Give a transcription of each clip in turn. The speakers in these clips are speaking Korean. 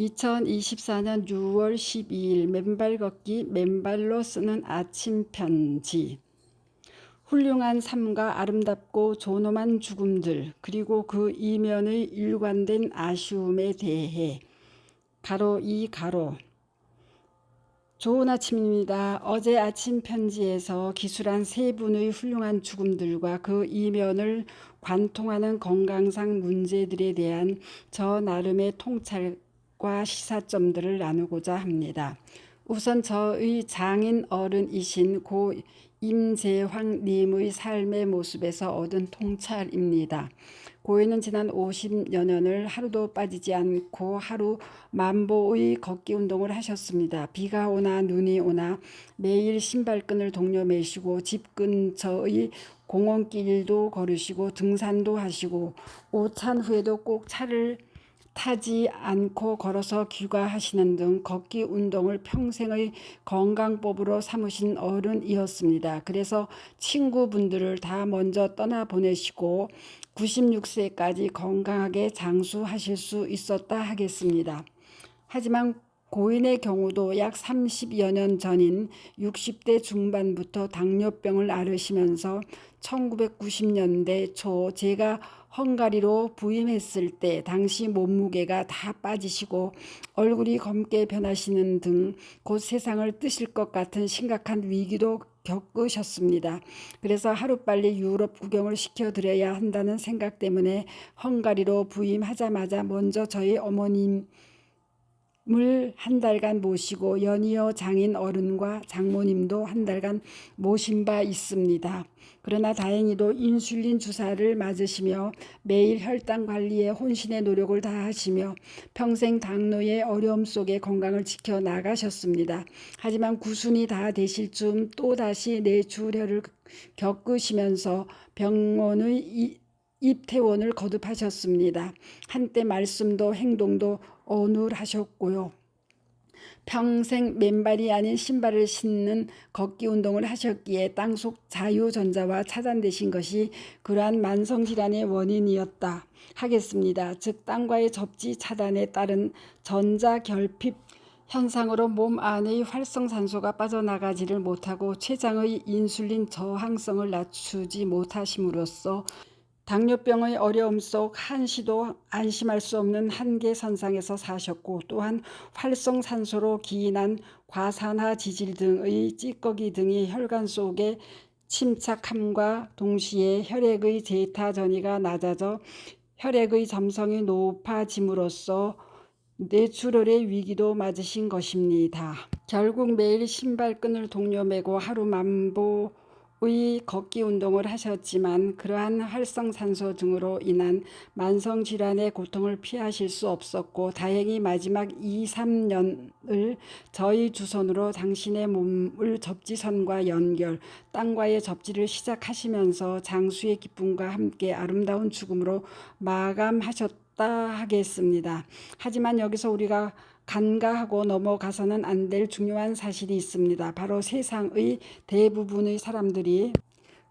2024년 6월 12일 맨발 걷기 맨발로 쓰는 아침 편지. 훌륭한 삶과 아름답고 존엄한 죽음들, 그리고 그 이면의 일관된 아쉬움에 대해. 가로 이 가로. 좋은 아침입니다. 어제 아침 편지에서 기술한 세 분의 훌륭한 죽음들과 그 이면을 관통하는 건강상 문제들에 대한 저 나름의 통찰 과 시사점들을 나누고자 합니다. 우선 저의 장인 어른이신 고 임재황 님의 삶의 모습에서 얻은 통찰입니다. 고인은 지난 50여 년을 하루도 빠지지 않고 하루 만보의 걷기 운동을 하셨습니다. 비가 오나 눈이 오나 매일 신발끈을 동료 매시고 집 근처의 공원길도 걸으시고 등산도 하시고 오찬 후에도 꼭 차를 타지 않고 걸어서 귀가하시는 등 걷기 운동을 평생의 건강법으로 삼으신 어른이었습니다. 그래서 친구분들을 다 먼저 떠나 보내시고 96세까지 건강하게 장수하실 수 있었다 하겠습니다. 하지만 고인의 경우도 약 30여 년 전인 60대 중반부터 당뇨병을 앓으시면서 1990년대 초 제가 헝가리로 부임했을 때 당시 몸무게가 다 빠지시고 얼굴이 검게 변하시는 등 곧 세상을 뜨실 것 같은 심각한 위기도 겪으셨습니다. 그래서 하루빨리 유럽 구경을 시켜드려야 한다는 생각 때문에 헝가리로 부임하자마자 먼저 저희 어머님 물한 달간 모시고 연이어 장인 어른과 장모님도 한 달간 모신 바 있습니다. 그러나 다행히도 인슐린 주사를 맞으시며 매일 혈당 관리에 혼신의 노력을 다하시며 평생 당뇨의 어려움 속에 건강을 지켜 나가셨습니다. 하지만 구순이 다 되실 즈음 또다시 뇌출혈을 겪으시면서 병원의 입퇴원을 거듭하셨습니다. 한때 말씀도 행동도 어눌하셨고요. 평생 맨발이 아닌 신발을 신는 걷기 운동을 하셨기에 땅속 자유전자와 차단되신 것이 그러한 만성질환의 원인이었다 하겠습니다. 즉 땅과의 접지 차단에 따른 전자결핍 현상으로 몸 안의 활성산소가 빠져나가지를 못하고 췌장의 인슐린 저항성을 낮추지 못하심으로써 당뇨병의 어려움 속 한시도 안심할 수 없는 한계 선상에서 사셨고 또한 활성산소로 기인한 과산화 지질 등의 찌꺼기 등이 혈관 속에 침착함과 동시에 혈액의 제타 전이가 낮아져 혈액의 점성이 높아짐으로써 뇌출혈의 위기도 맞으신 것입니다. 결국 매일 신발끈을 동료 매고 하루 만보 의 걷기 운동을 하셨지만 그러한 활성산소 등으로 인한 만성 질환의 고통을 피하실 수 없었고 다행히 마지막 2, 3년을 저희 주선으로 당신의 몸을 접지선과 연결, 땅과의 접지를 시작하시면서 장수의 기쁨과 함께 아름다운 죽음으로 마감하셨다 하겠습니다. 하지만 여기서 우리가 간과하고 넘어가서는 안 될 중요한 사실이 있습니다. 바로 세상의 대부분의 사람들이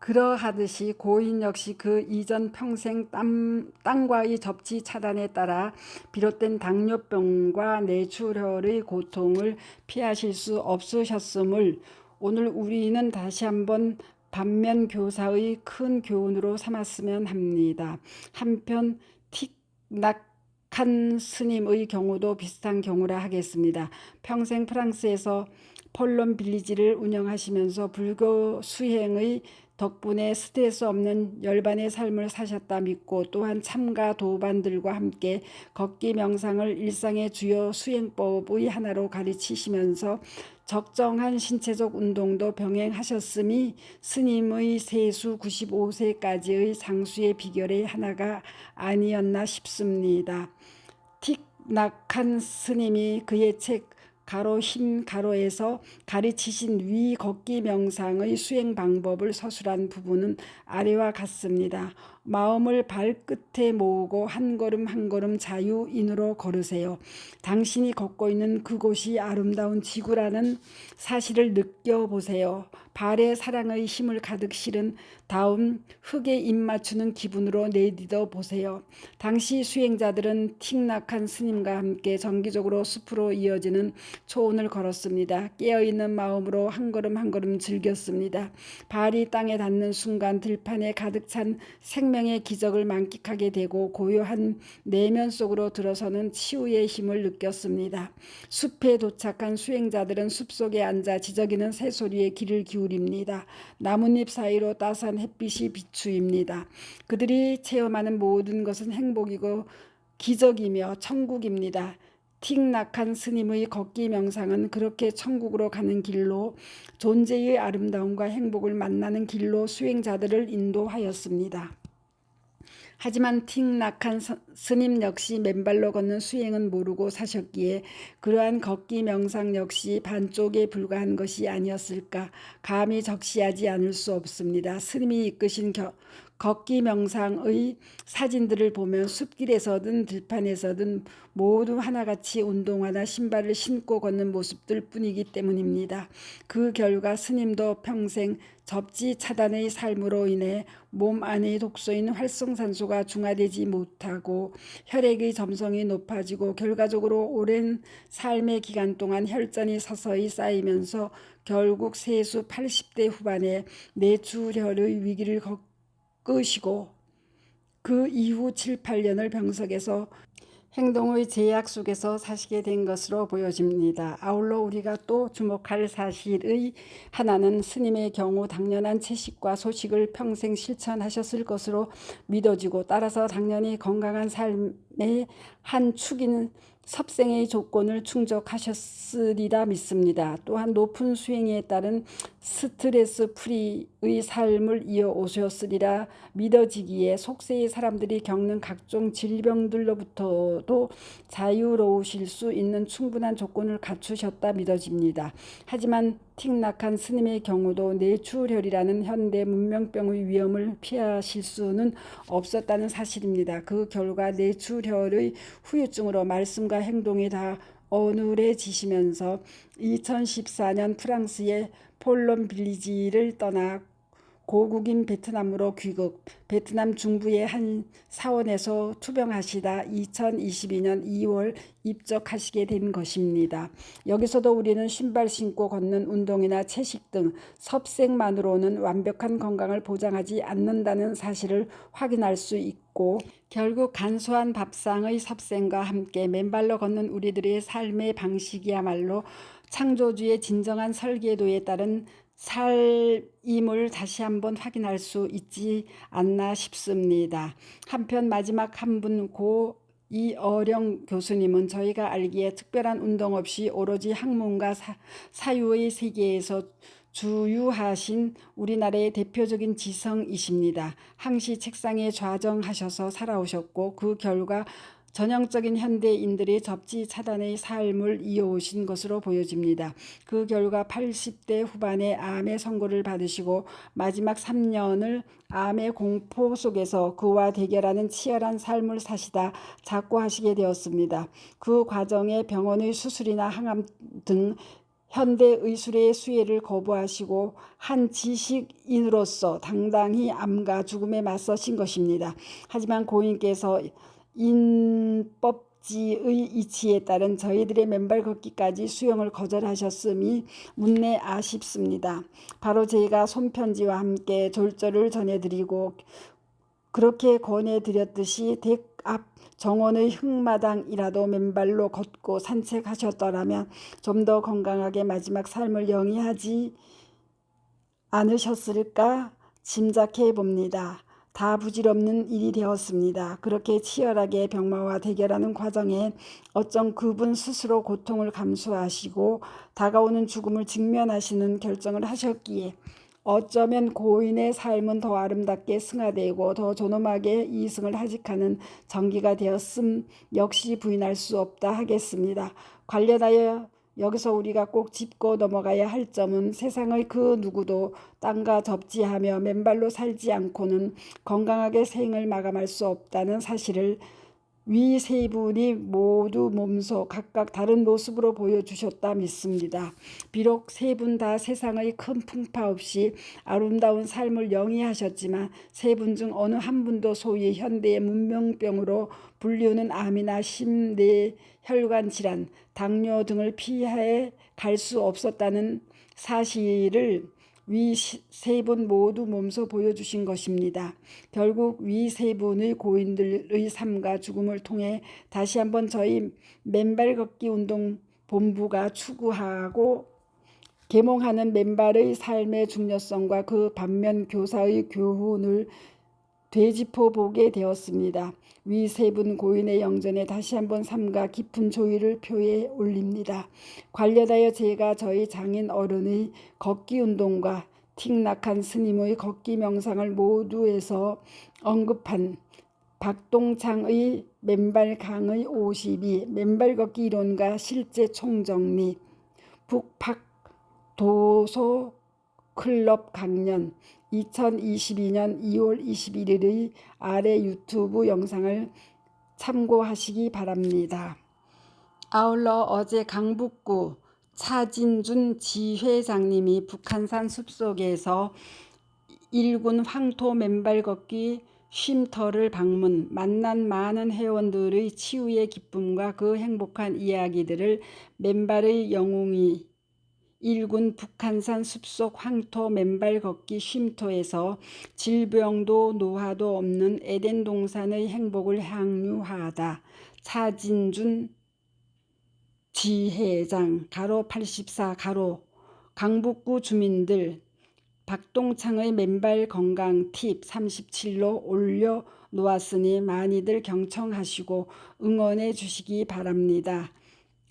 그러하듯이 고인 역시 그 이전 평생 땀, 땅과의 접지 차단에 따라 비롯된 당뇨병과 뇌출혈의 고통을 피하실 수 없으셨음을 오늘 우리는 다시 한번 반면 교사의 큰 교훈으로 삼았으면 합니다. 한편 틱낙 칸 스님의 경우도 비슷한 경우라 하겠습니다. 평생 프랑스에서 폴론 빌리지를 운영하시면서 불교 수행의 덕분에 스트레스 없는 열반의 삶을 사셨다 믿고 또한 참가 도반들과 함께 걷기 명상을 일상의 주요 수행법의 하나로 가르치시면서 적정한 신체적 운동도 병행하셨음이 스님의 세수 95세까지의 장수의 비결의 하나가 아니었나 싶습니다. 틱 낙한 스님이 그의 책 가로 흰 가로에서 가르치신 위 걷기 명상의 수행 방법을 서술한 부분은 아래와 같습니다. 마음을 발끝에 모으고 한 걸음 한 걸음 자유인으로 걸으세요. 당신이 걷고 있는 그곳이 아름다운 지구라는 사실을 느껴보세요. 발에 사랑의 힘을 가득 실은 다음 흙에 입 맞추는 기분으로 내딛어 보세요. 당시 수행자들은 틱낙한 스님과 함께 정기적으로 숲으로 이어지는 초원을 걸었습니다. 깨어있는 마음으로 한 걸음 한 걸음 즐겼습니다. 발이 땅에 닿는 순간 들판에 가득 찬 생명의 기적을 만끽하게 되고 고요한 내면 속으로 들어서는 치유의 힘을 느꼈습니다. 숲에 도착한 수행자들은 숲속에 앉아 지저귀는 새소리에 귀를 기울입니다. 나뭇잎 사이로 따스한 햇빛이 비추입니다. 그들이 체험하는 모든 것은 행복이고 기적이며 천국입니다. 틱낙한 스님의 걷기 명상은 그렇게 천국으로 가는 길로 존재의 아름다움과 행복을 만나는 길로 수행자들을 인도하였습니다. 하지만 틱낙한 스님 역시 맨발로 걷는 수행은 모르고 사셨기에 그러한 걷기 명상 역시 반쪽에 불과한 것이 아니었을까 감히 적시하지 않을 수 없습니다. 스님이 이끄신 겨, 걷기 명상의 사진들을 보면 숲길에서든 들판에서든 모두 하나같이 운동화나 신발을 신고 걷는 모습들 뿐이기 때문입니다. 그 결과 스님도 평생 접지 차단의 삶으로 인해 몸 안의 독소인 활성산소가 중화되지 못하고 혈액의 점성이 높아지고 결과적으로 오랜 삶의 기간 동안 혈전이 서서히 쌓이면서 결국 세수 80대 후반에 뇌출혈의 위기를 겪 으시고 그 이후 7, 8년을 병석에서 행동의 제약 속에서 사시게 된 것으로 보여집니다. 아울러 우리가 또 주목할 사실의 하나는 스님의 경우 당연한 채식과 소식을 평생 실천하셨을 것으로 믿어지고 따라서 당연히 건강한 삶의 한 축인 섭생의 조건을 충족하셨으리라 믿습니다. 또한 높은 수행에 따른 스트레스 프리의 삶을 이어오셨으리라 믿어지기에 속세의 사람들이 겪는 각종 질병들로부터도 자유로우실 수 있는 충분한 조건을 갖추셨다 믿어집니다. 하지만 틱낙한 스님의 경우도 뇌출혈이라는 현대 문명병의 위험을 피하실 수는 없었다는 사실입니다. 그 결과 뇌출혈의 후유증으로 말씀과 행동이 다 어눌해지시면서 2014년 프랑스의 폴론 빌리지를 떠나 고국인 베트남으로 귀국, 베트남 중부의 한 사원에서 투병하시다 2022년 2월 입적하시게 된 것입니다. 여기서도 우리는 신발 신고 걷는 운동이나 채식 등 섭생만으로는 완벽한 건강을 보장하지 않는다는 사실을 확인할 수 있고 결국 간소한 밥상의 섭생과 함께 맨발로 걷는 우리들의 삶의 방식이야말로 창조주의 진정한 설계도에 따른 삶임을 다시 한번 확인할 수 있지 않나 싶습니다. 한편 마지막 한 분 고 이어령 교수님은 저희가 알기에 특별한 운동 없이 오로지 학문과 사, 사유의 세계에서 주유하신 우리나라의 대표적인 지성이십니다. 항시 책상에 좌정하셔서 살아오셨고 그 결과 전형적인 현대인들의 접지 차단의 삶을 이어오신 것으로 보여집니다. 그 결과 80대 후반에 암의 선고를 받으시고 마지막 3년을 암의 공포 속에서 그와 대결하는 치열한 삶을 사시다 작고하시게 되었습니다. 그 과정에 병원의 수술이나 항암 등 현대 의술의 수혜를 거부하시고 한 지식인으로서 당당히 암과 죽음에 맞서신 것입니다. 하지만 고인께서 인법지의 이치에 따른 저희들의 맨발 걷기까지 수용을 거절하셨음이 문내 아쉽습니다. 바로 저희가 손편지와 함께 졸절을 전해드리고 그렇게 권해드렸듯이 댁 앞 정원의 흙마당이라도 맨발로 걷고 산책하셨더라면 좀 더 건강하게 마지막 삶을 영위하지 않으셨을까 짐작해 봅니다. 다 부질없는 일이 되었습니다. 그렇게 치열하게 병마와 대결하는 과정에 어쩜 그분 스스로 고통을 감수하시고 다가오는 죽음을 직면하시는 결정을 하셨기에 어쩌면 고인의 삶은 더 아름답게 승화되고 더 존엄하게 이승을 하직하는 전기가 되었음 역시 부인할 수 없다 하겠습니다. 관련하여 여기서 우리가 꼭 짚고 넘어가야 할 점은 세상의 그 누구도 땅과 접지하며 맨발로 살지 않고는 건강하게 생을 마감할 수 없다는 사실을 위 세 분이 모두 몸소 각각 다른 모습으로 보여주셨다 믿습니다. 비록 세 분 다 세상의 큰 풍파 없이 아름다운 삶을 영위하셨지만 세 분 중 어느 한 분도 소위 현대의 문명병으로 불리우는 암이나 심내 혈관 질환, 당뇨 등을 피해 갈 수 없었다는 사실을 위 세 분 모두 몸소 보여주신 것입니다. 결국 위 세 분의 고인들의 삶과 죽음을 통해 다시 한번 저희 맨발 걷기 운동 본부가 추구하고 계몽하는 맨발의 삶의 중요성과 그 반면 교사의 교훈을 되짚어 보게 되었습니다. 위 세 분 고인의 영전에 다시 한번 삼가 깊은 조의를 표해 올립니다. 관련하여 제가 저희 장인 어른의 걷기 운동과 틱낙한 스님의 걷기 명상을 모두에서 언급한 박동창의 맨발 강의 52, 맨발 걷기 이론과 실제 총정리, 북팍 도서 클럽 강연 2022년 2월 21일의 아래 유튜브 영상을 참고하시기 바랍니다. 아울러 어제 강북구 차진준 지회장님이 북한산 숲속에서 일군 황토 맨발 걷기 쉼터를 방문, 만난 많은 회원들의 치유의 기쁨과 그 행복한 이야기들을 맨발의 영웅이 일군 북한산 숲속 황토 맨발 걷기 쉼터에서 질병도 노화도 없는 에덴 동산의 행복을 향유하다. 차진준 지회장 가로 84 가로 강북구 주민들 박동창의 맨발 건강 팁 37로 올려 놓았으니 많이들 경청하시고 응원해 주시기 바랍니다.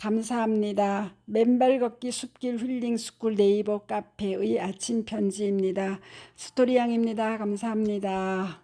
감사합니다. 맨발 걷기 숲길 힐링 스쿨 네이버 카페의 아침 편지입니다. 스토리양입니다. 감사합니다.